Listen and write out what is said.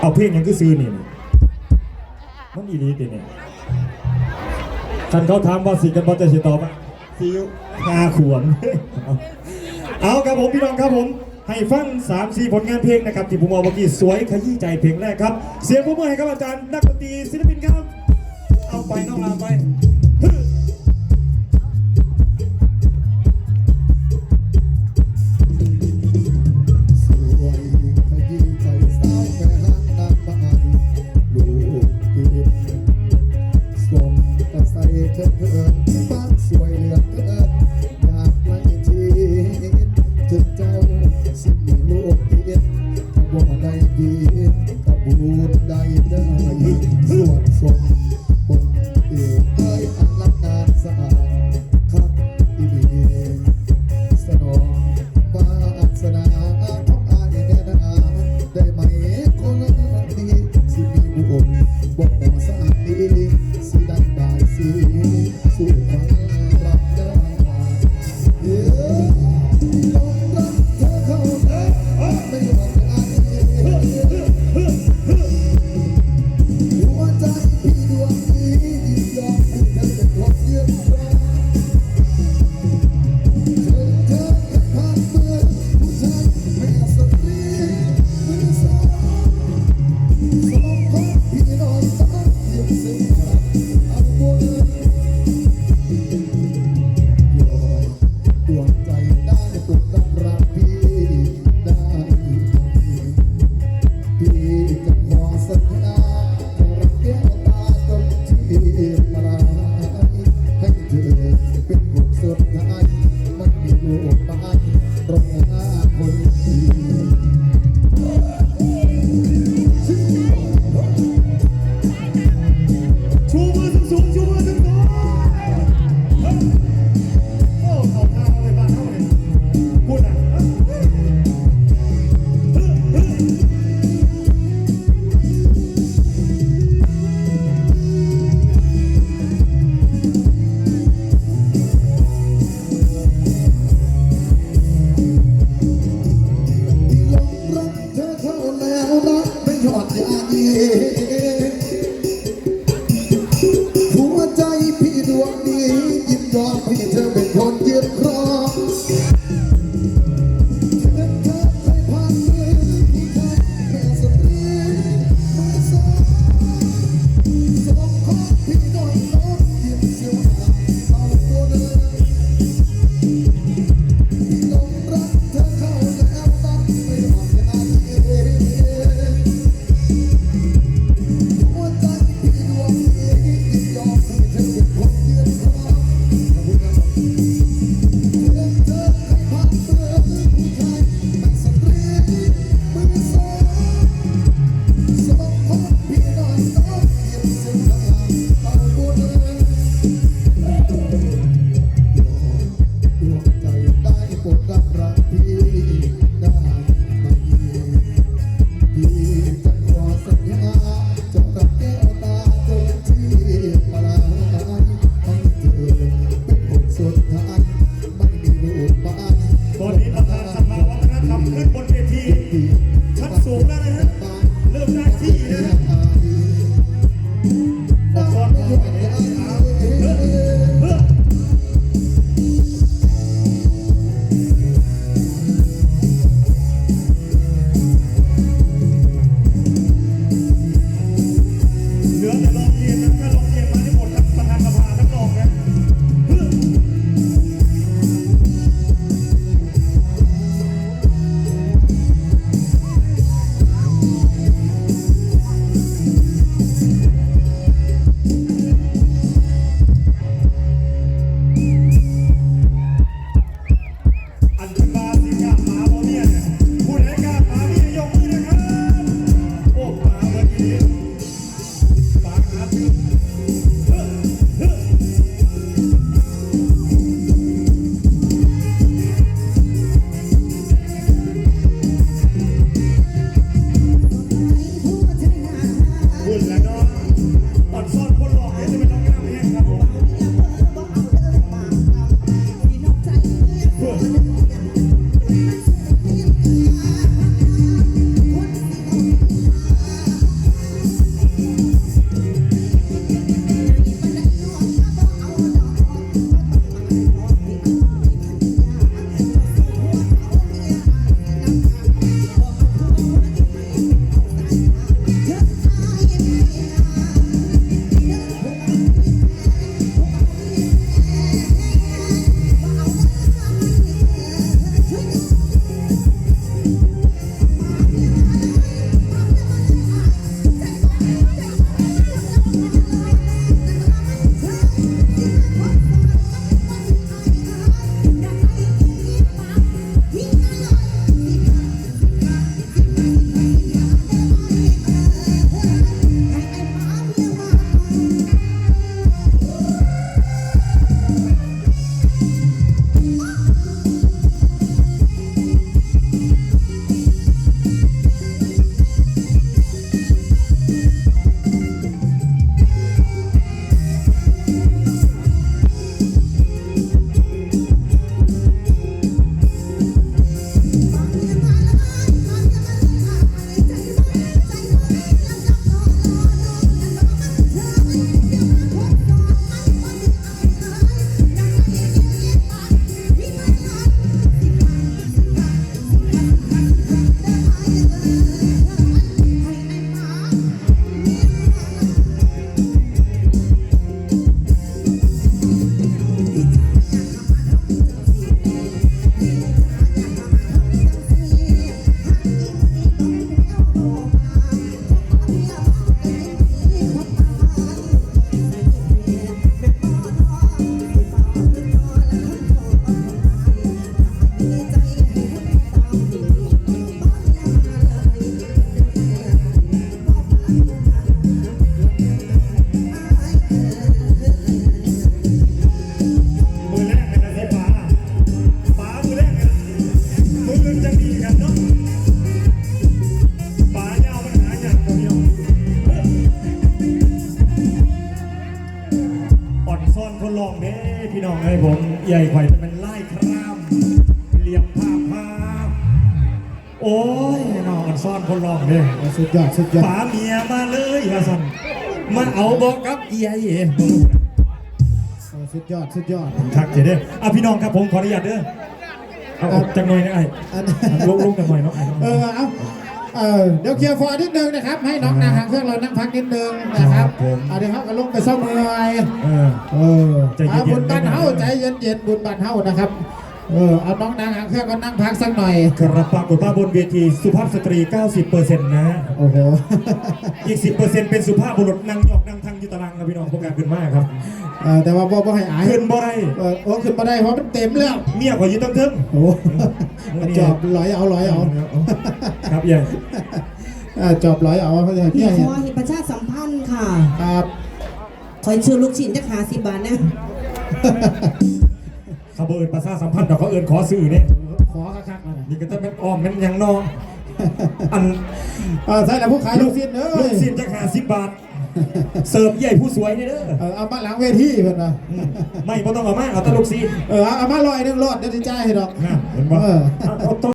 เอาเพลงยังก็ซื้อนี่มันอีนี้ติเนี่ยท่านเขาถามว่าสีกันพอจะสิตอบไหมสีหาขวนเอาครับผมพี่น้องครับผมให้ฟัง3ามสี่ผลงานเพลงนะครับที่ผมเอาเมื่อกี้สวยขยี้ใจเพลงแรกครับ เสียงผมเมื่อให้ครับอาจารย์นักดนตรีศิลปินครับ เอาไปน้องลาไป Yeah. see. দিয়ে พี่น้องเอ้ยผมใหญ่ไข่เป็นไล่ครามเหลี่ยมภาพภาพโอ้ยน้องมันซ่อนคนร้องเด้สุดยอดสุดยอดป๋าเมียมาเลยว่าสั่นมาเอาบอกกับเอียเอ๋เออสุดยอดสุดยอดทักเจเด้ออะพี่น้องครับผมขออนุญาตเด้อเอาออกจังหน่อยนะไอ้อันลุกลุกจังหน่อยเนาะไอ้เนาะเออเอา เออเดี๋ยวเคลียร์ฟอร์นิดนึงนะครับ ให้น้องนางหางเครื่องเรานั่งพักนิดนึงนะครับเอาเดี๋ยวเขาก็ลงไปซ่อมเมื่อยเออ เออใจเย็นๆเอาบุญบันเฮานะใจเย็นเย็นๆบุญบันเฮานะครับ เออเอาน้องนางหางเครื่องก็นั่งพักสักหน่อยกระปรากฏว่าบนเวทีสุภาพสตรี 90%นะโอ้โห อีก 10%เป็นสุภาพบุรุษนั่งหยอกนั่งทังอยุตารางครับพี่น้องพวกการขึ้นมากครับเออแต่ว่าบ่บ่ให้อายขึ้นบ่ได้เออโอ้ขึ้นมาได้เพราะมันเต็มแล้วเมียขอยืนตั้งเทิงโอ้โหจอบร้อยเอาร้อยเอาครับใหญ่เออจอบร้อยเอาเขาจะพี่เนี่ยขอเห็นประชาสัมพันธ์ค่ะครับคอยชื่อลูกชิ้นจะขาสิบบาทนะเขาเอินประชาสัมพันธ์แต่เขาเอินขอสื่อเนี่ยขอคักๆมาหน่อยนี่ก็จะเป็นอ้อมเป็นหยังนออันเออใช่แล้วผู้ขายลูกชิ้นเด้ลูอกศิษย์จะหาสิบบาท เสิร์ฟใหญ่ผู้สวยนี่เด้อเออเอามาหลังเวทีเพิ่นนะไม่บ่ต้องเอามาเอาแตลูกศิษย์เออเอามาลอยหนึงรอดเดี๋ยวสิจ่ายให้ดอกนะเห็นบ่เออ เอาเอา